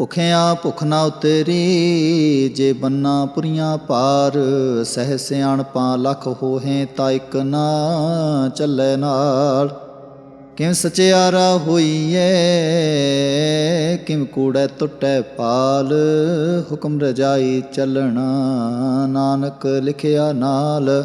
ਭੁਖਿਆ ਭੁਖ ਨਾ ਉਤਰੀ, ਜੇ ਬੰਨਾ ਪੁਰੀਆਂ ਪਾਰ, ਸਹਿ ਸਿਆਣਪਾਂ ਲੱਖ ਹੋਹੇ ਤਾਂ ਇਕ ਨਾ ਚੱਲੇ ਨਾਲ। ਕਿਮ ਸਚਿਆਰਾ ਹੋਈਏ ਕਿਮ ਕੂੜੈ ਟੁੱਟੈ ਪਾਲ, ਹੁਕਮ ਰਜਾਈ ਚੱਲਣਾ ਨਾਨਕ ਲਿਖਿਆ ਨਾਲ।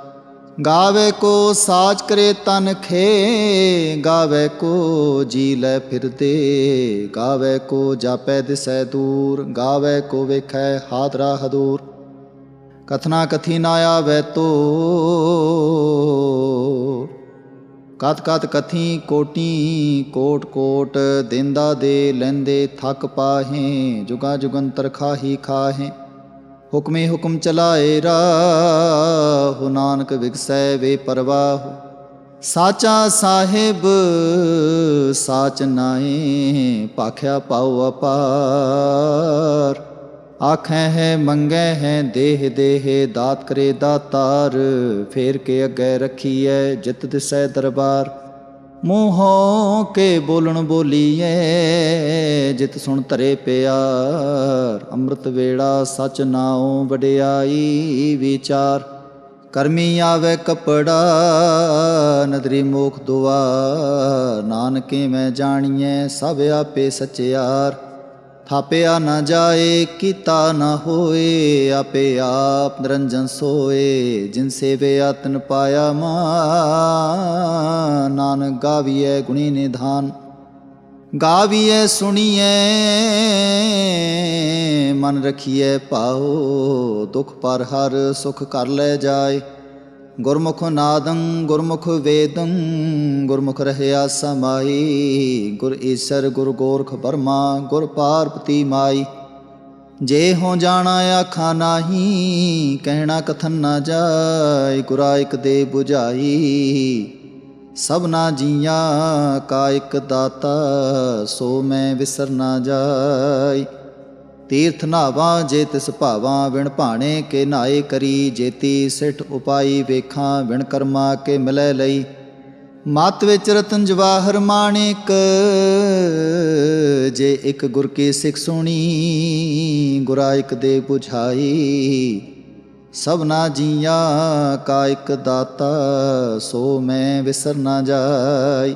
ਗਾਵੇ ਕੋ ਸਾਚ ਕਰੇ ਤਨ ਖੇ, ਗਾਵੇ ਕੋ ਜੀ ਲੈ ਫਿਰਦੇ, ਗਾਵੇ ਕੋ ਜਾਪੈ ਦਿਸੈ ਦੂਰ, ਗਾਵੇ ਕੋ ਵੇਖੈ ਹਾਦਰਾ ਹਦੂਰ ਕਥਨਾ ਕਥੀ ਨਾ ਆਵੈ ਤੋ ਕਤ ਕਤ ਕਥੀ ਕੋਟੀ, ਕੋਟ ਕੋਟ ਦਿੰਦਾ ਦੇ ਲੈਂਦੇ ਥੱਕ ਪਾਹੇ, ਜੁਗਾ ਜੁਗੰਤਰ ਖਾਹੀ ਖਾਹੇ। ਹੁਕਮੇ ਹੁਕਮ ਚਲਾਏ ਰਾਹੁ, ਨਾਨਕ ਵਿਗਸੈ ਵੇ ਪਰਵਾਹ। ਸਾਚਾ ਸਾਹਿਬ, ਸਾਚ ਨਾਏ ਭਾਖਿਆ ਪਾਉ ਅਪਾਰ। ਆਖੈ ਹੈ, ਮੰਗੈ ਹੈ, ਦੇਹ ਦੇਹ, ਦਾਤ ਕਰੇ ਦਾਤਾਰ। ਫੇਰ ਕੇ ਅੱਗੇ ਰੱਖੀਐ, ਜਿਤ ਦਿਸੈ ਦਰਬਾਰ। ਮੂੰਹੋਂ ਕੇ ਬੋਲਣ ਬੋਲੀਐ ਜਿਤ ਸੁਣ ਧਰੇ ਪਿਆਰ, ਅੰਮ੍ਰਿਤ ਵੇੜਾ ਸਚ ਨਾਉ ਵਡਿਆਈ ਵਿਚਾਰ। ਕਰਮੀ ਆਵੇ ਕਪੜਾ, ਨਦਰੀ ਮੋਖ ਦੁਆ ਨਾਨਕੇ ਮੈਂ ਜਾਣੀਐ ਸਭ ਆਪੇ ਸਚਿਆਰ। ਥਾਪਿਆ ਨਾ ਜਾਏ, ਕੀਤਾ ਨਾ ਹੋਏ, ਆਪੇ ਆਪ ਨਿਰੰਜਨ ਸੋਏ। ਜਿਨ ਸੇਵਿਆ ਆਤਨ ਪਾਇਆ ਮਾ, ਨਾਨਕ ਗਾਵੀਐ ਗੁਣੀ ਨਿਧਾਨ। ਗਾਵੀਐ ਸੁਣੀਐ, ਮਨ ਰਖੀਐ ਪਾਓ ਦੁਖ ਪਰ ਹਰ ਸੁਖ ਕਰ ਲੈ ਜਾਏ। ਗੁਰਮੁਖ ਨਾਦੰ, ਗੁਰਮੁਖ ਵੇਦੰ, ਗੁਰਮੁਖ ਰਹਿਆ ਸਮਾਈ। ਗੁਰ ਈਸਰ, ਗੁਰ ਗੋਰਖ ਬਰਮਾ ਗੁਰ ਪਾਰਪਤੀ ਮਾਈ। ਜੇ ਹੋ ਜਾਣਾ ਆਖਾ ਨਾਹੀ, ਕਹਿਣਾ ਕਥਨ ਨਾ ਜਾਏ ਗੁਰਾ ਇਕ ਦੇ 부ਝਾਈ ਸਭਨਾ ਜੀਆਂ, ਕਾ ਇਕ ਦਾਤਾ, ਸੋ ਮੈਂ ਵਿਸਰ ਨਾ ਜਾਈ ਤੀਰਥ ਨਾਵਾਂ ਜੇ ਤਿਸ ਭਾਵਾਂ ਵਿਣ ਭਾਣੇ ਕੇ ਨਾਏ ਕਰੀ, ਜੇਤੀ ਸਿੱਠ ਉਪਾਈ ਵੇਖਾਂ ਵਿਣ ਕਰਮਾ ਕੇ ਮਿਲੈ ਲਈ। ਮਤ ਵਿੱਚ ਰਤਨ ਜਵਾਹਰ ਮਾਣਿਕ ਜੇ ਇੱਕ ਗੁਰ ਕੀ ਸਿੱਖ ਸੁਣੀ ਗੁਰਾਇਕ ਦੇ 부ਝਾਈ। ਸਭਨਾ ਜੀਆਂ ਕਾ ਇੱਕ ਦਾਤਾ, ਸੋ ਮੈਂ ਵਿਸਰ ਨਾ ਜਾਈ।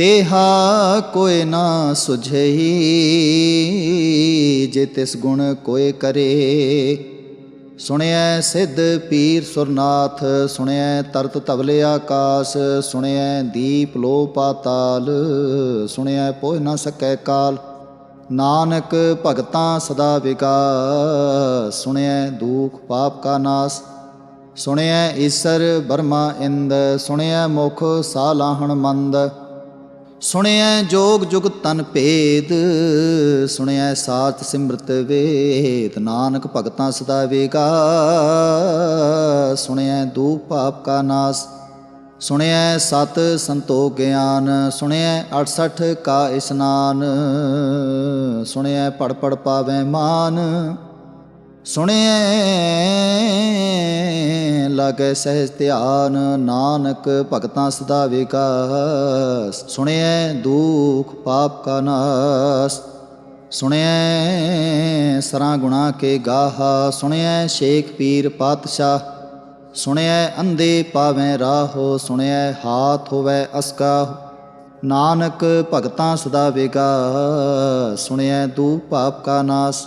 ਤੇਹਾ ਕੋਇ ਨਾ ਸੁਝਈ, ਜੇ ਤਿਸ ਗੁਣ ਕੋਇ ਕਰੇ। ਸੁਣਿਐ ਸਿੱਧ ਪੀਰ ਸੁਰਨਾਥ, ਸੁਣਿਐ ਤਰਤ ਤਵਲੇ ਆਕਾਸ, ਸੁਣਿਐ ਦੀਪ ਲੋ ਪਾਤਾਲ, ਸੁਣਿਐ ਪੋਇ ਨਾ ਸਕੈ ਕਾਲ। ਨਾਨਕ ਭਗਤਾਂ ਸਦਾ ਵਿਕਾਸ ਸੁਣਿਐ ਦੁਖ ਪਾਪ ਕਾ ਨਾਸ। ਸੁਣਿਐ ਈਸਰ, ਬਰਮਾ ਇੰਦ, ਸੁਣਿਐ ਮੁਖ ਸਾਲਾਹਣ ਮੰਦ। ਸੁਣਿਐ ਜੋਗ ਜੁਗ ਤਨ ਭੇਦ, ਸੁਣਿਐ ਸਾਚ ਸਿਮਰਤ ਵੇਦ, ਨਾਨਕ ਭਗਤਾਂ ਸਦਾ ਵੇਗਾ, ਸੁਣਿਐ ਦੂਪ ਪਾਪ ਕਾ ਨਾਸ, ਸੁਣਿਐ ਸਤ ਸੰਤੋਖ ਗਿਆਨ, ਸੁਣਿਐ 68 ਕਾ ਇਸਨਾਨ, ਸੁਣਿਐ ਪੜ ਪੜ ਪਾਵੈ ਮਾਨ ਸੁਣਿਐ ਲਾਗੈ ਸਹਿਜ ਧਿਆਨ ਨਾਨਕ ਭਗਤਾਂ ਸਦਾ ਵਿਕਾਸ। ਸੁਣਿਐ ਦੁਖ ਪਾਪ ਕਾ ਨਾਸ। ਸੁਣਿਐ ਸਰਾਂ ਗੁਣਾ ਕੇ ਗਾਹਾ। ਸੁਣਿਐ ਸ਼ੇਖ ਪੀਰ ਪਾਤਸ਼ਾਹ। ਸੁਣਿਐ ਅੰਧੇ ਪਾਵੈ ਰਾਹੋ। ਸੁਣਿਐ ਹਾਥ ਹੋਵੈ ਅਸਕਾ। ਨਾਨਕ ਭਗਤਾਂ ਸਦਾ ਵੇਗਾ ਸੁਣਿਐ ਦੂ ਪਾਪ ਕਾ ਨਾਸ।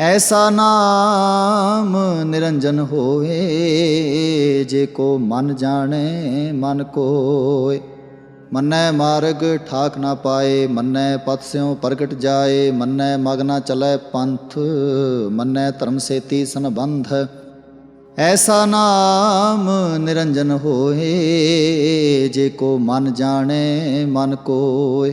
ਐਸਾ ਨਾਮ ਨਿਰੰਜਨ ਹੋਏ ਜੇ ਕੋ ਮਨ ਜਾਣੇ ਮਨ ਕੋਏ। ਮੰਨੈ ਮਾਰਗ ਠਾਕ ਨਾ ਪਾਏ, ਮੰਨੈ ਪਥ ਸਿਉ ਪ੍ਰਗਟ ਜਾਏ, ਮੰਨੈ ਮਗ ਨਾ ਚਲੈ ਪੰਥ, ਮੰਨੈ ਧਰਮ ਸੇਤੀ ਸੰਬੰਧ। ਐਸਾ ਨਾਮ ਨਿਰੰਜਨ ਹੋਏ, ਜੇ ਕੋ ਮਨ ਜਾਣੇ ਮਨ ਕੋਏ।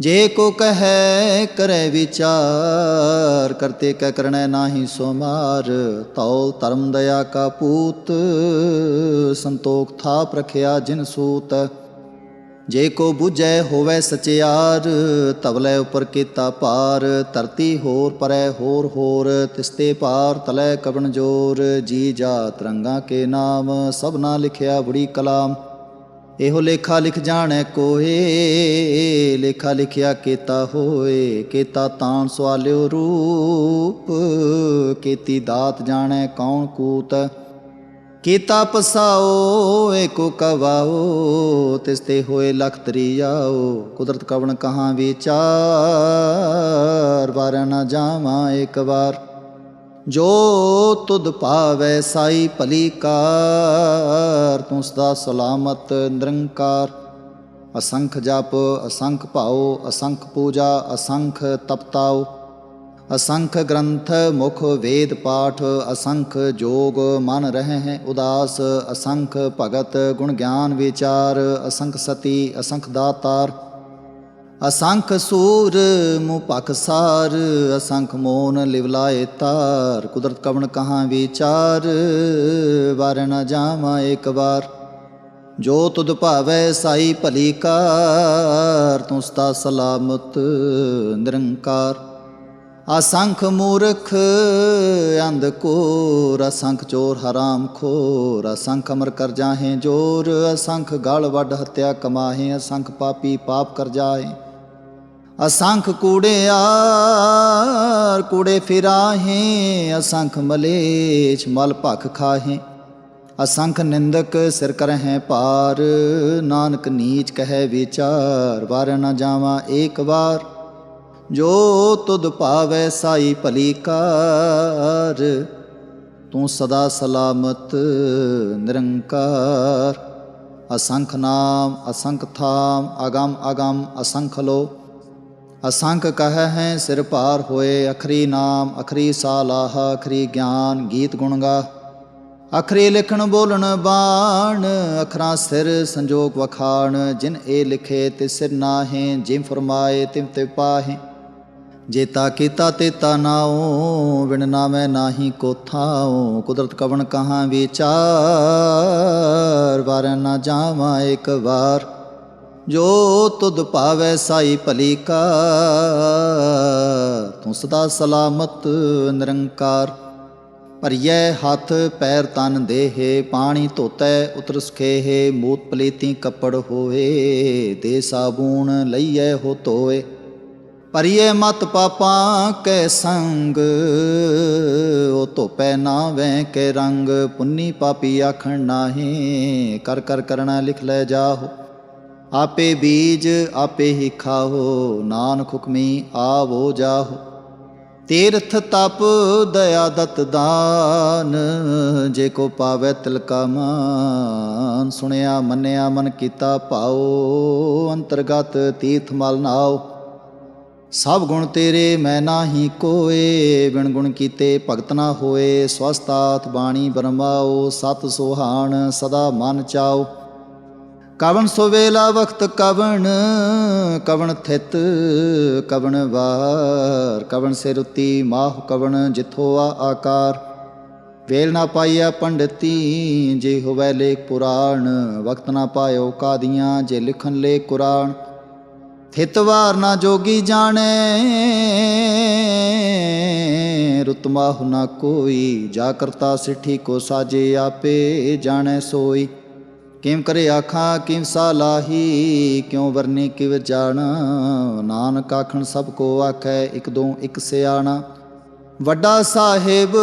ਜੇ ਕੋ ਕਹੈ, ਕਰੈ ਵਿਚਾਰ, ਕਰਤੇ ਕੈ ਕਰਣੈ ਨਾਹੀ ਸੋਮਾਰ ਤੌਲ ਧਰਮ ਦਇਆ ਕਾ ਪੂਤ, ਸੰਤੋਖ ਥਾਪ ਰਖਿਆ ਜਿਨ ਸੂਤ। ਜੇ ਕੋ 부ਝੈ ਹੋਵੇ ਸਚਿਆਰ ਤਵਲੇ ਉਪਰ ਕੀਤਾ ਪਾਰ ਧਰਤੀ ਹੋਰ ਪਰੈ ਹੋਰ ਹੋਰ ਤਿਸਤੇ ਪਾਰ ਤਲੇ ਕਵਣ ਜੋਰ। ਜੀ ਜਾ ਰੰਗਾ ਕੇ ਨਾਮ, ਸਭਨਾ ਲਿਖਿਆ ਬੜੀ ਕਲਾਮ। ਇਹੋ ਲੇਖਾ ਲਿਖ ਜਾਣੈ ਕੋਏ, ਲੇਖਾ ਲਿਖਿਆ ਕੀਤਾ ਹੋਏ, ਕੀਤਾ ਤਾਣ ਸਵਾਲਿਓ ਰੂਪ, ਕੀਤੀ ਦਾਤ ਜਾਣੈ ਕੌਣ ਕੂਤ। ਕੀਤਾ ਪਸਾਓ, ਏਕੋ ਕਵਾਓ, ਤਿਸ ਤੇ ਹੋਏ ਲਖ ਤਰੀਆਓ ਕੁਦਰਤ ਕਵਣ ਕਹਾਂ ਵਿਚਾਰ ਵਾਰ ਨਾ ਜਾਵਾਂ ਇੱਕ ਵਾਰ। ਜੋ ਤੁਧ ਭਾਵੈ ਸਾਈ ਭਲੀ ਕਾਰ ਤੂੰ ਸਦਾ ਸਲਾਮਤ ਨਿਰੰਕਾਰ। ਅਸੰਖ ਜਪ, ਅਸੰਖ ਭਾਉ, ਅਸੰਖ ਪੂਜਾ, ਅਸੰਖ ਤਪਤਾਉ। ਅਸੰਖ ਗ੍ਰੰਥ, ਮੁਖ ਵੇਦ ਪਾਠ, ਅਸੰਖ ਜੋਗ ਮਨ ਰਹੇ ਹੈ ਉਦਾਸ। ਅਸੰਖ ਭਗਤ ਗੁਣ ਗਿਆਨ ਵਿਚਾਰ, ਅਸੰਖ ਸਤੀ, ਅਸੰਖ ਦਾਤਾਰ। ਅਸੰਖ ਸੂਰ ਮੁ ਸਾਰ, ਅਸੰਖ ਮੋਨ ਲਿਵਲਾਏ ਤਾਰ, ਕੁਦਰਤ ਕਵਣ ਕਹਾਂ ਵਿਚਾਰ, ਵਾਰ ਨ ਜਾਵਾਂ ਇੱਕ ਵਾਰ। ਜੋ ਤੁਧ ਭਾਵੈ ਸਾਈ ਭਲੀ ਕਾਰ, ਤੂੰ ਸਦਾ ਸਲਾਮਤ, ਨਿਰੰਕਾਰ। ਅਸੰਖ ਮੂਰਖ, ਅੰਧ ਕੋਰ, ਅਸੰਖ ਚੋਰ ਹਰਾਮ ਖੋਰ, ਅਸੰਖ ਅਮਰ ਕਰ ਜਾਹੇ ਜੋਰ, ਅਸੰਖ ਗਲ ਵੱਡ ਹੱਤਿਆ ਕਮਾਹੇ, ਅਸੰਖ ਪਾਪੀ ਪਾਪ ਕਰ ਜਾਏ। ਅਸੰਖ ਕੂੜਿਆਰ ਕੂੜੇ ਫਿਰਾਹੇ, ਅਸੰਖ ਮਲੇਛ ਮਲ ਭਖ ਖਾਹੇ। ਅਸੰਖ ਨਿੰਦਕ ਸਿਰ ਕਰਹਿ ਪਾਰ ਨਾਨਕ ਨੀਚ ਕਹੈ ਵਿਚਾਰ, ਵਾਰ ਨਾ ਜਾਵਾਂ ਏਕ ਵਾਰ। ਜੋ ਤੁਧ ਪਾਵੈ ਸਾਈ ਭਲੀ ਕਾਰ, ਤੂੰ ਸਦਾ ਸਲਾਮਤ ਨਿਰੰਕਾਰ। ਅਸੰਖ ਨਾਮ, ਅਸੰਖ ਥਾਮ, ਅਗੰਮ ਅਗੰਮ ਅਸੰਖ ਲੋ ਅਸੰਖ ਕਹ ਹੈ ਸਿਰ ਭਾਰ ਹੋਏ, ਅਖਰੀ ਨਾਮ, ਅਖਰੀ ਸਾਲਾਹ, ਅਖਰੀ ਗਿਆਨ, ਗੀਤ ਗੁਣ ਗਾ। ਅਖਰੀ ਲਿਖਣ ਬੋਲਣ ਬਾਣ, ਅਖਰਾਂ ਸਿਰ ਸੰਜੋਗ ਵਖਾਣ, ਜਿਨ ਇਹ ਲਿਖੇ ਤੇ ਸਿਰ ਨਾਹੇ ਜਿਮ ਫਰਮਾਏ ਤਿਮ ਤੇ ਪਾਹੇ। ਜੇਤਾ ਕੀਤਾ ਤੇਤਾ ਨਾਉ ਵਿਣ ਨਾਮੈ ਨਾਹੀ ਕੋ ਥਾਉ ਕੁਦਰਤ ਕਵਣ ਕਹਾਂ ਵਿਚਾਰ, ਵਾਰ ਨਾ ਜਾਵਾਂ ਇੱਕ ਵਾਰ। ਜੋ ਤੁਧ ਭਾਵੈ ਸਾਈ ਭਲੀ ਕਾ ਤੂੰ ਸਦਾ ਸਲਾਮਤ ਨਿਰੰਕਾਰ। ਭਰੀਐ ਹੱਥ ਪੈਰ ਤਨ ਦੇਹੇ, ਪਾਣੀ ਧੋਤੈ ਉਤਰ ਸੁਖੇਹੇ, ਮੂਤ ਪਲੀਤੀ ਕੱਪੜ ਹੋਏ, ਦੇ ਸਾਬੂਣ ਲਈਐ ਹੋ ਧੋਏ। ਭਰੀਏ ਮਤ ਪਾਪਾਂ ਕੈ ਸੰਗ, ਉਹ ਧੋਪੈ ਨਾ ਵੈ ਕੇ ਰੰਗ, ਪੁੰਨੀ ਪਾਪੀ ਆਖਣ ਨਾਹੀ, ਕਰ ਕਰ ਕਰਣਾ ਲਿਖ ਲੈ ਜਾਹੋ। ਆਪੇ ਬੀਜ ਆਪੇ ਹੀ ਖਾਓ ਨਾਨਕ ਹੁਕਮੀ ਆਵੋ ਜਾਹੋ। ਤੀਰਥ ਤਪ ਦਇਆ ਦਤ ਦਾਨ, ਜੇ ਕੋ ਪਾਵੇ ਤਿਲਕਾ ਮਾਨ। ਸੁਣਿਆ ਮੰਨਿਆ ਮਨ ਕੀਤਾ ਭਾਉ, ਅੰਤਰਗਤ ਤੀਰਥ ਮਲ ਨਾਉ। ਸਭ ਗੁਣ ਤੇਰੇ ਮੈਂ ਨਾਹੀ ਕੋਏ, ਬਿਨ ਗੁਣ ਕੀਤੇ ਭਗਤ ਨਾ ਹੋਏ। ਸਵਸਤਾਤ ਬਾਣੀ ਬਰਮਾਓ ਸਤ ਸੁਹਾਣ ਸਦਾ ਮਨ ਚਾਓ ਕਵਣ ਸੋ ਵੇਲਾ ਵਖਤ ਕਵਣ ਕਵਣ ਥਿਤ ਕਵਣ ਵਾਰ, ਕਵਣ ਸਿਰ ਉਤੀ ਮਾਹ ਕਵਣ ਜਿਥੋ ਆ ਆਕਾਰ। ਵੇਲ ਨਾ ਪਾਈਆ ਪੰਡਤੀ, ਜੇ ਹੋਵੇ ਲੇਖ ਪੁਰਾਣ ਵਕਤ ਨਾ ਪਾਇਓ ਕਾਦੀਆਂ, ਜੇ ਲਿਖਣ ਲੇ ਕੁਰਾਨ। ਥਿਤ ਵਾਰ ਨਾ ਜੋਗੀ ਜਾਣੇ ਰੁਤਮਾ ਹੁਨਾ ਕੋਈ, ਜਾ ਕਰਤਾ ਸਿੱਠੀ ਕੋ ਸਾਜੇ ਆਪੇ ਜਾਣੈ ਸੋਈ। ਕਿਮ ਕਰੇ ਆਖਾਂ, ਕਿਮ ਸਾਲਾਹੀ ਕਿਉ ਵਰਨੀ ਕਿਵ ਜਾਣਾ? ਨਾਨਕ ਆਖਣ, ਸਭ ਕੋ ਆਖੈ, ਇਕ ਦੋ, ਇਕ ਸਿਆਣਾ। ਵੱਡਾ ਸਾਹਿਬ,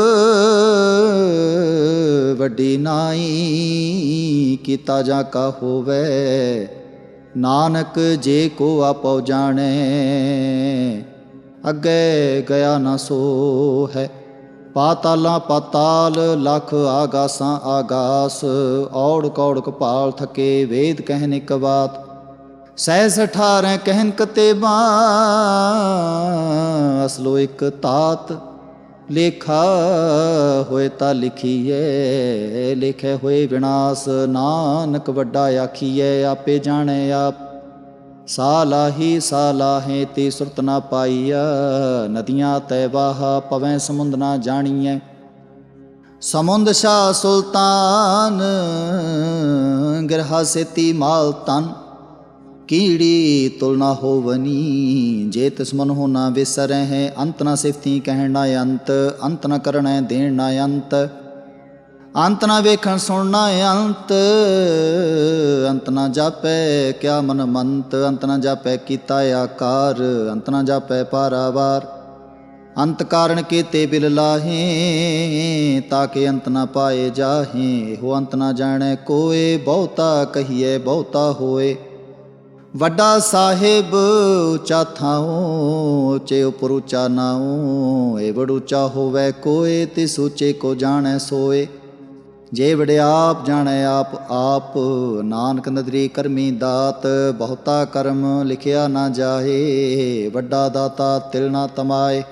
ਵੱਡੀ ਨਾਈ, ਕੀਤਾ ਜਾ ਕਾ ਹੋਵੇ? ਨਾਨਕ ਜੇ ਕੋ ਆਪਉ ਜਾਣੇ, ਅੱਗੇ ਗਿਆ ਨਾ ਸੋ ਹੈ ਪਾਤਾਲਾਂ ਪਾਤਾਲ ਲਖ ਆਗਾਸਾਂ ਆਗਾਸ, ਔੜ ਕੌੜ ਕਪਾਲ ਥਕੇ ਵੇਦ ਕਹਿਨ ਇਕ ਬਾਤ ਸਹਿਸ ਅਠਾਰੈ ਕਹਿਨ ਕਤੇਬਾ ਅਸਲੋ ਇਕ ਤਾਤ ਲੇਖਾ ਹੋਏ ਤਾਂ ਲਿਖੀਐ, ਲਿਖੇ ਹੋਏ ਵਿਨਾਸ਼, ਨਾਨਕ ਵੱਡਾ ਆਖੀਐ, ਆਪੇ ਜਾਣੇ ਆਪ। ਸਾਲਾਹੀ ਸਾਲਾਹੇ ਤੇ ਸੁਰਤ ਨਾ ਪਾਈਆ ਨਦੀਆਂ ਤੈ ਵਾਹ ਪਵੈ, ਸਮੁੰਦ ਨਾ ਜਾਣੀਐ। ਸਮੁੰਦ ਸ਼ਾ ਸੁਲਤਾਨ, ਗਰਹਾ ਸੇਤੀ ਮਾਲ ਤਨ ਕੀੜੀ ਤੁਲਨਾ ਹੋਵਨੀ, ਜੇ ਤਿਸ ਮਨ ਹੋ ਨਾ ਵਿਸਰੈ ਅੰਤ ਨਾ ਸਿਫਤੀ ਕਹਿਣ ਨਾ ਅੰਤ ਅੰਤ ਨਾ ਕਰਣੈ ਦੇਣ ਨਾ ਅੰਤ। ਅੰਤ ਨਾ ਵੇਖਣ ਸੁਣਨਾ ਅੰਤ ਅੰਤ ਨਾ ਜਾਪੈ ਕਿਆ ਮਨ ਮੰਤ, ਅੰਤ ਨਾ ਜਾਪੈ ਕੀਤਾ ਆਕਾਰ, ਅੰਤ ਨਾ ਜਾਪੈ ਪਾਰਾਵਾਰ। ਅੰਤ ਕਾਰਨ ਕੀਤੇ ਬਿਲ ਲਾਹੇ ਕਿ ਅੰਤ ਨਾ ਪਾਏ ਜਾਹੇ। ਹੋ ਅੰਤ ਨਾ ਜਾਣੈ ਕੋਏ, ਬਹੁਤਾ ਕਹੀਏ ਬਹੁਤਾ ਹੋਏ। ਵੱਡਾ ਸਾਹਿਬ ਉੱਚਾ ਥਾਉ ਚੇ ਉਪਰ ਉੱਚਾ ਨਾਉ। ਏ ਬੜ ਉੱਚਾ ਹੋਵੇ ਕੋਏ ਤੇ ਸੂਚੇ ਕੋ ਜਾਣੈ ਸੋਏ। ਜੇ ਵਡਿਆਪ ਜਾਣੈ ਆਪ ਆਪ ਨਾਨਕ ਨਦਰੀ ਕਰਮੀ ਦਾਤ, ਬਹੁਤਾ ਕਰਮ ਲਿਖਿਆ ਨਾ ਜਾਹੇ, ਵੱਡਾ ਦਾਤਾ ਤਿਲ ਨਾ ਤਮਾਏ।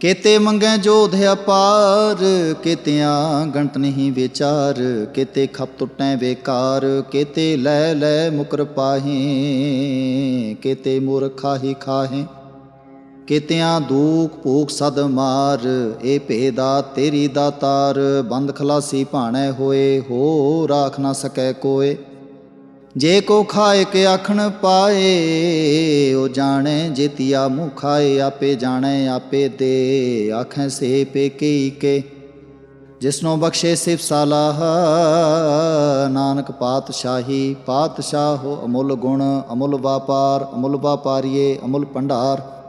ਕੇਤੇ ਮੰਗੈ ਜੋਧ ਅਪਾਰ, ਕੇਤਿਆਂ ਗਣਤ ਨਹੀਂ ਵਿਚਾਰ, ਕੇਤੇ ਖਪ ਟੁੱਟੈ ਬੇਕਾਰ ਕੇਤੇ ਲੈ ਲੈ ਮੁਕਰ ਪਾਹੇ, ਕੇਤੇ ਮੁਰ ਖਾਹੀ ਖਾਹੇ। ਕਿਤਿਆਂ ਦੂਖ ਭੂਖ ਸਦ ਮਾਰ, ਇਹ ਭੇਦਾ ਤੇਰੀ ਦਾਤਾਰ ਬੰਦ ਖਲਾਸੀ ਭਾਣੈ ਹੋਏ ਹੋ ਰਾਖ ਨਾ ਸਕੈ ਕੋਏ। ਜੇ ਕੋ ਖਾਏ ਕੇ ਆਖਣ ਪਾਏ, ਉਹ ਜਾਣੇ ਜੇਤੀਆ ਮੂੰਹ ਖਾਏ ਆਪੇ ਜਾਣੇ, ਆਪੇ ਦੇ, ਆਖੈ ਸੇ ਪੇ ਕੀ ਕੇ। ਜਿਸਨੋ ਬਖਸ਼ੇ ਸਿਫ ਸਾਲਾਹ, ਨਾਨਕ ਪਾਤਸ਼ਾਹੀ ਹੋ ਅਮੁੱਲ ਗੁਣ, ਅਮੁੱਲ ਵਾਪਾਰ, ਅਮੁੱਲ ਵਾਪਾਰੀਏ, ਅਮੁੱਲ ਭੰਡਾਰ।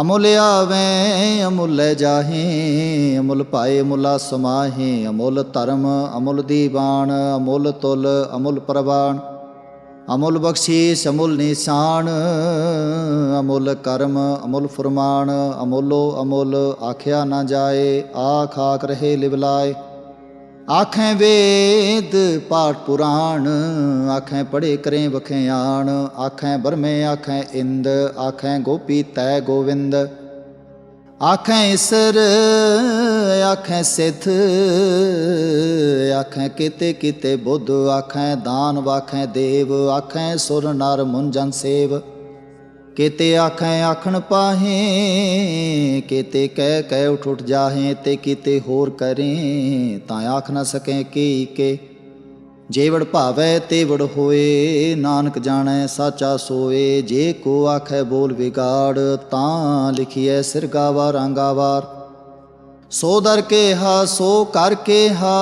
ਅਮੁੱਲ ਆਵੇਂ, ਅਮੁੱਲ ਲੈ ਜਾਹੇ, ਅਮੁੱਲ ਪਾਏ ਮੁਲਾ ਸਮਾਹੇ, ਅਮੁੱਲ ਧਰਮ, ਅਮੁਲ ਦੀਵਾਨ, ਅਮੁਲ ਤੁਲ, ਅਮੁਲ ਪ੍ਰਵਾਨ। ਅਮੁਲ ਬਖਸ਼ੀਸ਼, ਅਮੁਲ ਨਿਸ਼ਾਨ, ਅਮੁੱਲ ਕਰਮ, ਅਮੁਲ ਫਰਮਾਨ, ਅਮੁੱਲੋ ਅਮੁੱਲ, ਆਖਿਆ ਨਾ ਜਾਏ, ਆਖ ਆਖ ਰਹੇ ਲਿਵਲਾਏ। ਆਖੈ ਵੇਦ ਪਾਠ ਪੁਰਾਣ, ਆਖੈ ਪੜੇ ਕਰੇ ਵਖਿਆਣ, ਆਖੈ ਬਰਮੇ, ਆਖੈ ਇੰਦ, ਆਖੈ ਗੋਪੀ ਤੈ ਗੋਵਿੰਦ। ਆਖੈ ਇਸਰ, ਆਖੈ ਸਿੱਧ, ਆਖੈ ਕਿਤੇ ਕਿਤੇ ਬੁੱਧ, ਆਖੈ ਦਾਨ ਵਾਖੈ ਦੇਵ, ਆਖੈ ਸੁਰ ਨਰ ਮੁੰਜਨ ਸੇਵ। ਕੇਤੇ ਆਖੈ ਆਖਣ ਪਾਹੇ, ਕੇਤੇ ਕਹਿ ਕਹਿ ਉਠ ਉਠ ਜਾਹੇ ਤੇ ਕੀਤੇ ਹੋਰ ਕਰੇ, ਤਾਂ ਆਖ ਨਾ ਸਕੈ ਕੀ ਕੇ। ਜੇਵੜ ਭਾਵੈ ਤੇਵੜ ਹੋਏ, ਨਾਨਕ ਜਾਣੈ ਸਾਚਾ ਸੋਏ, ਜੇ ਕੋ ਆਖੈ ਬੋਲ ਵਿਗਾੜ, ਤਾਂ ਲਿਖੀਐ ਸਿਰ ਗਾਵਾ ਰੰਗਾਵਾਰ ਸੋ ਦਰ ਕੇ ਹਾ, ਸੋ ਕਰ ਕੇ ਹਾ,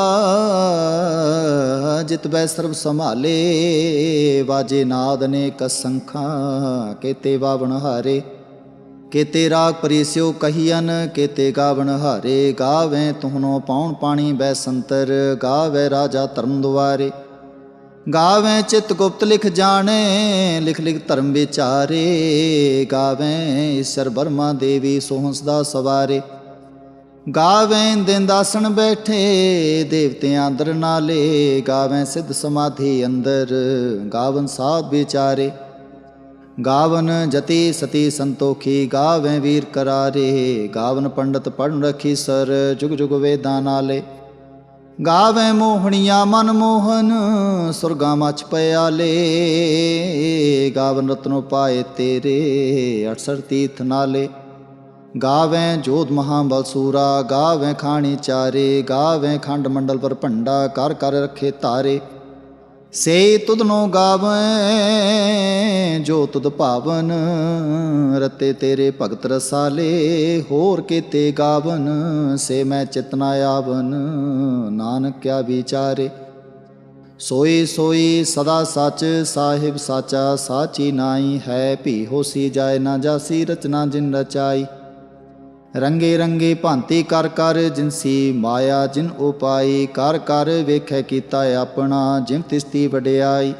ਜਿਤ ਬੈ ਸਰਬ ਸੰਭਾਲੇ, ਵਾਜੇ ਨਾਦ ਨੇ ਕਸੰਖਾਂ ਕੇਤੇ ਬਾਵਣ ਹਾਰੇ। ਕੇਤੇ ਰਾਗ ਪਰੀਸਿਓ ਕਹੀਨ ਕੇਤੇ ਗਾਵਣ ਹਾਰੇ। ਗਾਵੇਂ ਤੁਹਨੋ ਪਾਉਣ ਪਾਣੀ ਬੈ ਸੰਤਰ, ਗਾਵੇ ਰਾਜਾ ਧਰਮ ਦੁਆਰੇ। ਗਾਵੇਂ ਚਿਤ ਗੁਪਤ ਲਿਖ ਜਾਣੇ, ਲਿਖ ਲਿਖ ਧਰਮ ਵਿਚਾਰੇ। ਗਾਵੇਂ ਈਸ਼ਰ ਬਰਮਾ ਦੇਵੀ ਸੋਹੰਸ ਦਾ ਸਵਾਰੇ। ਗਾਵੇਂ ਦਿਨ ਦਾਸਣ ਬੈਠੇ, ਦੇਵਤਿਆਂ ਅੰਦਰ ਨਾਲੇ। ਗਾਵੇਂ ਸਿੱਧ ਸਮਾਧੀ ਅੰਦਰ, ਗਾਵਨ ਸਾਧ ਵਿਚਾਰੇ। ਗਾਵਨ ਜਤੀ ਸਤੀ ਸੰਤੋਖੀ, ਗਾਵੇਂ ਵੀਰ ਕਰਾਰੇ। ਗਾਵਨ ਪੰਡਤ ਪੜਨ ਰਖੀ ਸਰ, ਜੁਗ ਜੁਗ ਵੇਦਾਂ ਨਾਲੇ। ਗਾਵੇਂ ਮੋਹਣੀਆਂ ਮਨ ਮੋਹਨ, ਸੁਰਗਾ ਮਚ ਪਿਆਲੇ। ਗਾਵਨ ਰਤਨੋ ਪਾਏ ਤੇਰੇ 68 ਤੀਰਥ ਨਾਲੇ। ਗਾਵੇਂ ਜੋਧ ਮਹਾਬਲ ਬਲਸੂਰਾ ਗਾਵੇਂ ਖਾਣੀ ਚਾਰੇ, ਗਾਵੇਂ ਖੰਡ ਮੰਡਲ ਪਰ ਭੰਡਾ, ਕਰ ਕਰ ਰੱਖੇ ਤਾਰੇ ਸੇ ਤੁਧਨੋ ਗਾਵੇਂ, ਜੋ ਤੁਧ ਭਾਵਨ, ਰਤੇ ਤੇਰੇ ਭਗਤ ਰਸਾਲੇ, ਹੋਰ ਕੀਤੇ ਗਾਵਨ, ਸੇ ਮੈਂ ਚਿਤਨਾ ਆਵਨ ਨਾਨਕ ਕਿਆ ਵਿਚਾਰੇ। ਸੋਈ ਸੋਈ ਸਦਾ ਸੱਚ, ਸਾਹਿਬ ਸਾਚਾ, ਸਾਚੀ ਨਾਈ ਹੈ, ਭੀ ਹੋਸੀ ਜਾਏ ਨਾ ਜਾਸੀ, ਰਚਨਾ ਜਿਨ ਰਚਾਈ। ਰੰਗੇ ਰੰਗੇ ਭਾਂਤੀ ਕਰ ਕਰ ਜਿਨਸੀ ਮਾਇਆ ਜਿਨ ਉਪਾਈ ਕਰ ਕਰ ਵੇਖੈ ਕੀਤਾ ਆਪਣਾ ਜਿਮ ਤਿਸਤੀ ਵਡਿਆਈ।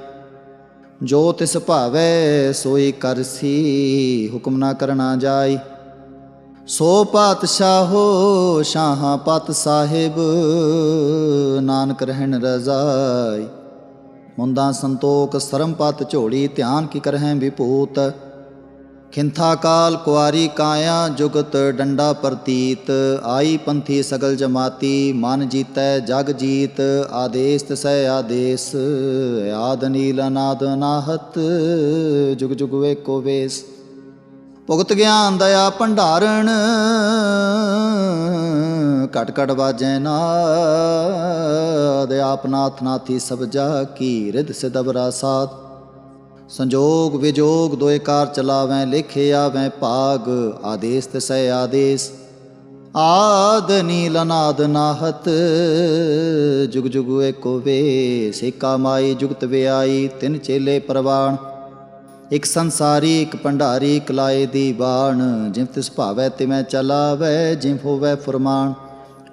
ਜੋ ਤਿਸ ਭਾਵੈ ਸੋਈ ਕਰਸੀ ਹੁਕਮ ਨਾ ਕਰਨਾ ਜਾਈ। ਸੋ ਪਾਤਸ਼ਾਹੋ ਸ਼ਾਹ ਪਤ ਸਾਹਿਬ ਨਾਨਕ ਰਹਿਣ ਰਜ਼ਾਈ। ਮੁੰਦਾ ਸੰਤੋਖ ਸਰਮ ਪਤ ਝੋੜੀ ਧਿਆਨ ਕੀ ਕਰਹਿ ਵਿਭੂਤ। ਖਿੰਥਾ ਕਾਲ ਕੁਆਰੀ ਕਾਇਆ ਜੁਗਤ ਡੰਡਾ ਪ੍ਰਤੀਤ, ਆਈ ਪੰਥੀ ਸਗਲ ਜਮਾਤੀ, ਮਨ ਜੀਤੈ ਜਗ ਜੀਤ ਆਦੇਸ ਤਸੈ ਆਦੇਸ, ਆਦ ਨੀਲ ਅਨਾਦ ਅਨਾਹਤ ਜੁਗ ਜੁਗ ਵੇਕੋ ਵੇਸ। ਭੁਗਤ ਗਿਆਨ ਦਇਆ ਭੰਡਾਰਣ ਕਟ ਕਟ ਬਾਜੈ ਨਾਦ ਆਪਨਾਥ ਨਾਥੀ ਸਭ ਜਾ ਕੀ ਰਿਧ ਸਿਦਬਰਾ ਸਾਥ ਸੰਜੋਗ ਵਿਜੋਗ ਦੋਏ ਕਾਰ ਚਲਾਵੈ, ਲਿਖੇ ਆਵੈ ਭਾਗ, ਆਦੇਸ ਤਸੈ ਆਦੇਸ। ਆਦ ਨੀਲ ਅਨਾਦ ਨਾਹਤ, ਜੁਗ ਜੁਗ ਏਕੋ ਵੇ ਸੇਕਾ ਮਾਈ ਜੁਗਤ ਵਿਆਈ, ਤਿੰਨ ਚੇਲੇ ਪ੍ਰਵਾਣ। ਇਕ ਸੰਸਾਰੀ, ਇਕ ਭੰਡਾਰੀ ਕਲਾਏ ਦੀ ਬਾਣ ਜਿਵ ਤਿਸ ਭਾਵੈ ਤਿਵੈ ਚਲਾਵੈ, ਜਿਵ ਹੋਵੈ ਫਰਮਾਨ।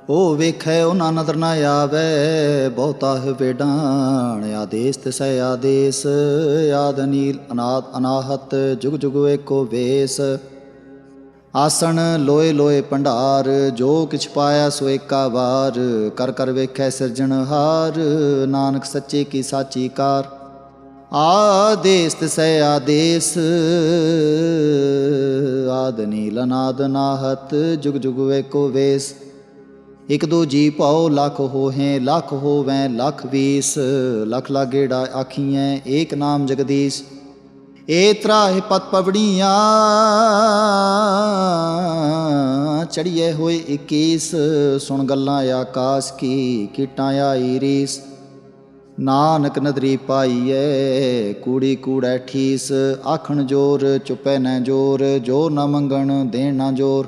ਉਹ ਵੇਖੈ ਉਹਨਾਂ ਨਦਰ ਨਾ ਆਵੈ, ਬਹੁਤਾ ਹੈ ਵੇਡਾਣ, ਆਦੇਸ ਤਿਸੈ ਆਦੇਸ, ਆਦ ਨੀਲ ਅਨਾਦ, ਅਨਾਹਤ, ਜੁਗ ਜੁਗ ਏਕੋ ਵੇਸ। ਆਸਣ ਲੋਏ ਲੋਏ ਭੰਡਾਰ, ਜੋ ਕਿਛ ਪਾਇਆ ਸੋ ਏਕਾ ਵਾਰ, ਕਰ ਕਰ ਵੇਖੈ ਸਿਰਜਣਹਾਰ ਨਾਨਕ ਸੱਚੇ ਕੀ ਸਾਚੀ ਕਾਰ। ਆਦੇਸ ਤਸੈ ਆਦੇਸ, ਆਦ ਨੀਲ ਅਨਾਦ ਨਾਹਤ ਜੁਗ ਜੁਗ ਵੇਕੋ ਵੇਸ। ਇਕ ਦੋ ਜੀ ਪਾਓ ਲੱਖ ਹੋਹੇ, ਲੱਖ ਹੋਵੈ, ਲੱਖ ਵੀਸ। ਲੱਖ ਲਾਗੇੜਾ ਆਖੀਐ, ਏਕ ਨਾਮ ਜਗਦੀਸ਼। ਏ ਤਰਾਹ ਪਤ ਪਵੜੀਆਂ ਚੜੀਏ ਹੋਏ 21 ਸੁਣ ਗੱਲਾਂ ਆਕਾਸ਼ ਕੀ, ਕੀਟਾਂ ਆਈ ਰੀਸ। ਨਾਨਕ ਨਦਰੀ ਪਾਈਐ, ਕੂੜੀ ਕੂੜੈ ਠੀਸ। ਆਖਣ ਜੋਰ, ਚੁਪੈ ਨੈ ਜੋਰ ਜੋਰ ਨਾ ਮੰਗਣ ਦੇਣ ਨਾ ਜੋਰ।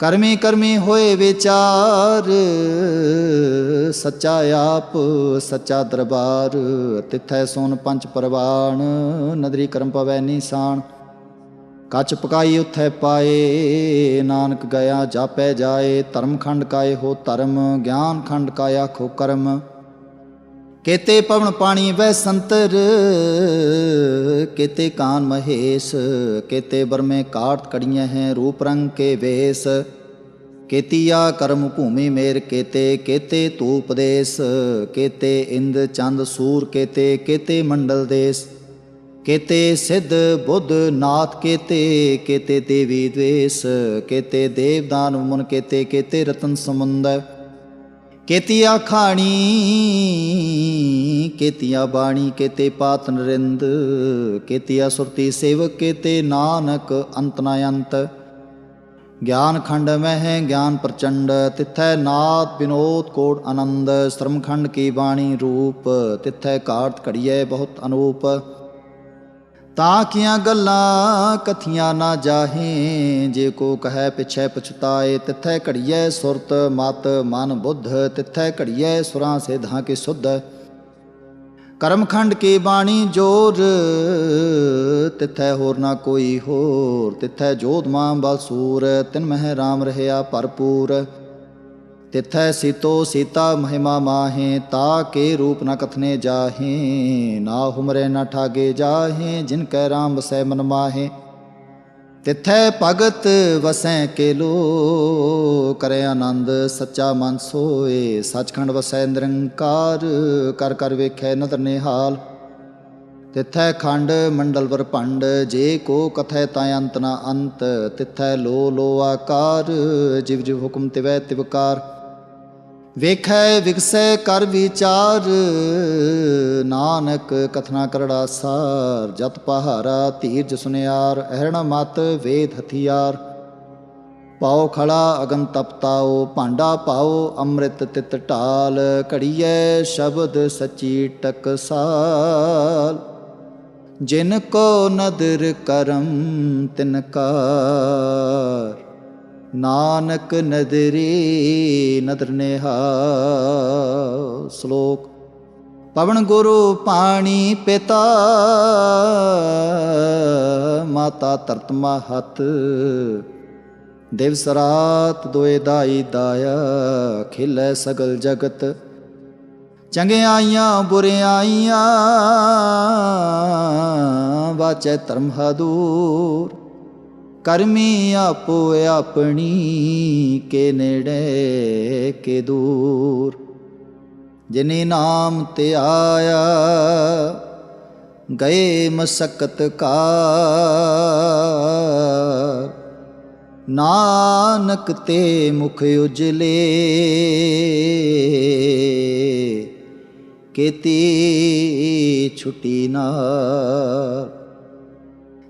ਕਰਮੀ ਕਰਮੀ ਹੋਏ ਵਿਚਾਰ, ਸੱਚਾ ਆਪ, ਸੱਚਾ ਦਰਬਾਰ, ਤਿਥੈ ਸੋਨ ਪੰਜ ਪਰਵਾਣ, ਨਦਰੀ ਕਰਮ ਪਵੈ ਨੀਸਾਨ ਕੱਚ ਪਕਾਈ ਉਥੈ ਪਾਏ, ਨਾਨਕ ਗਿਆ ਜਾਪੈ ਜਾਏ, ਧਰਮ ਖੰਡ ਕਾਏ ਹੋ ਧਰਮ, ਗਿਆਨ ਖੰਡ ਕਾਇਆ ਖੋ ਕਰਮ। ਕੇਤੇ ਪਵਨ ਪਾਣੀ ਵੈ ਸੰਤਰ, ਕੇਤੇ ਕਾਨ ਮਹੇਸ਼, ਕੇਤੇ ਬਰਮੇ ਕਾਟ ਕੜੀਆਂ ਹੈ ਰੂਪ ਰੰਗ ਕੇ ਵੇਸ। ਕੇਤੀਆ ਕਰਮ ਭੂਮੀ ਮੇਰ ਕੇਤੇ ਕੇਤੇ ਤੂਪਦੇਸ ਕੇਤੇ ਇੰਦ ਚੰਦ ਸੂਰ ਕੇਤੇ ਕੇਤੇ ਮੰਡਲ ਦੇਸ। ਕੇਤੇ ਸਿੱਧ ਬੁੱਧ ਨਾਥ ਕੇਤੇ ਕੇਤੇ ਦੇਵੀ ਦਵੇਸ ਕੇਤੇ ਦੇਵਦਾਨ ਮੁਨ ਕੇਤੇ ਕੇਤੇ ਰਤਨ ਸਮੁੰਦਰ। ਕੇਤੀਆ ਖਾਣੀ ਕੇਤੀਆ ਬਾਣੀ ਕੇਤੇ ਪਾਤ ਨਰਿੰਦ ਕੇਤੀਆ ਸੁਰਤੀ ਸੇਵਕ ਕੇਤੇ ਨਾਨਕ ਅੰਤ ਨਾ ਅੰਤ ਗਿਆਨ ਖੰਡ ਮਹਿ ਗਿਆਨ ਪ੍ਰਚੰਡ ਤਿਥੈ ਨਾਦ ਬਿਨੋਦ ਕੋਟ ਆਨੰਦ ਸ਼ਰਮ ਖੰਡ ਕੀ ਬਾਣੀ ਰੂਪ ਤਿਥੈ ਕਾਰਤ ਘੜੀਐ ਬਹੁਤ ਅਨੂਪ ਤਾਂ ਕੀਆਂ ਗੱਲਾਂ ਕਥੀਆਂ ਨਾ ਜਾਹੇ? ਜੇ ਕੋ ਕਹੈ ਪਿਛੈ ਪਛਤਾਏ, ਤਿਥੈ ਘੜੀਐ ਸੁਰਤ, ਮਤ ਮਨ ਬੁੱਧ, ਤਿਥੈ ਘੜੀਐ ਸੁਰਾਂ ਸੇਧਾਂ ਕੀ ਸੁਧ। ਕਰਮਖੰਡ ਕੀ ਬਾਣੀ ਜੋਰ, ਤਿਥੈ ਹੋਰ ਨਾ ਕੋਈ ਹੋਰ, ਤਿੱਥੈ ਜੋਤ ਮਾਂ ਬਸੂਰ ਤਿਨ ਮਹਿ ਰਾਮ ਰਹਿਆ ਭਰਪੂਰ। ਤਿਥੈ ਸੀਤੋ ਸੀਤਾ ਮਹਿਮਾ ਮਾਹੇ, ਤਾ ਕੇ ਰੂਪ ਨ ਕਥਨੇ ਜਾਹੇ, ਨਾ ਹੁਮਰੇ ਨ ਠਾਗੇ ਜਾਹੇ, ਜਿਨ ਕੈ ਰਾਮ ਵਸੈ ਮਨ ਮਾਹੇ। ਤਿਥੈ ਭਗਤ ਵਸੈ ਕੇ ਲੋ ਕਰੇ ਆਨੰਦ ਸੱਚਾ ਮਨ ਸੋਏ, ਸਚਖੰਡ ਵਸੈ ਨਿਰੰਕਾਰ, ਕਰ ਕਰ ਵੇਖੈ ਨਦਰ ਨਿਹਾਲ। ਤਿਥੈ ਖੰਡ ਮੰਡਲ ਵਰ ਭੰਡ, ਜੇ ਕੋ ਕਥੈ ਤਾਂ ਅੰਤ ਨਾ ਅੰਤ, ਤਿਥੈ ਲੋ ਲੋ ਆਕਾਰ, ਜਿਵ ਜਿਵ ਹੁਕਮ ਤਿਵੈ ਤਿਵਕਾਰ। ਵੇਖੈ ਵਿਗਸੈ ਕਰ ਵਿਚਾਰ, ਨਾਨਕ ਕਥਨਾ ਕਰੜਾ ਸਾਰ ਜਤ ਪਹਾਰਾ ਧੀਰਜ ਸੁਨਿਆਰ ਅਹਰਣ ਮਤ ਵੇਦ ਹਥਿਆਰ। ਪਾਓ ਖੜਾ ਅਗਨ ਤਪਤਾਓ ਭਾਂਡਾ ਪਾਓ ਅੰਮ੍ਰਿਤ ਤਿਤ ਢਾਲ, ਘੜੀਐ ਸ਼ਬਦ ਸਚੀ ਟਕਸਾਲ। ਜਿਨ ਕੋ ਨਦਰ ਕਰਮ ਤਿਨ ਕਾਰ। ਨਾਨਕ ਨਦਰੀ ਨਦਰ ਨੇਹਾ ਸ਼ਲੋਕ। ਪਵਨ ਗੁਰੂ ਪਾਣੀ ਪਿਤਾ, ਮਾਤਾ ਤਰਤ ਮਹਤ। ਦਿਵਸ ਰਾਤ ਦੋਏ ਦਾਈ ਦਾਇਆ, ਖਿਲੈ ਸਗਲ ਜਗਤ। ਚੰਗਿਆਈਆਂ ਬੁਰਿਆਈਆਂ ਵਾਚੈ ਧਰਮ ਹਦੂਰ ਕਰਮੀ ਆਪੋ ਆਪਣੀ ਕੇ ਨੇੜੇ ਕੇ ਦੂਰ। ਜਿਨੇ ਨਾਮ ਤੇ ਆਇਆ, ਗਏ ਮਸਕਤ ਕਾਰ। ਨਾਨਕ ਤੇ ਮੁਖ ਉਜਲੇ ਕੀਤੀ ਛੁਟੀ ਨਾ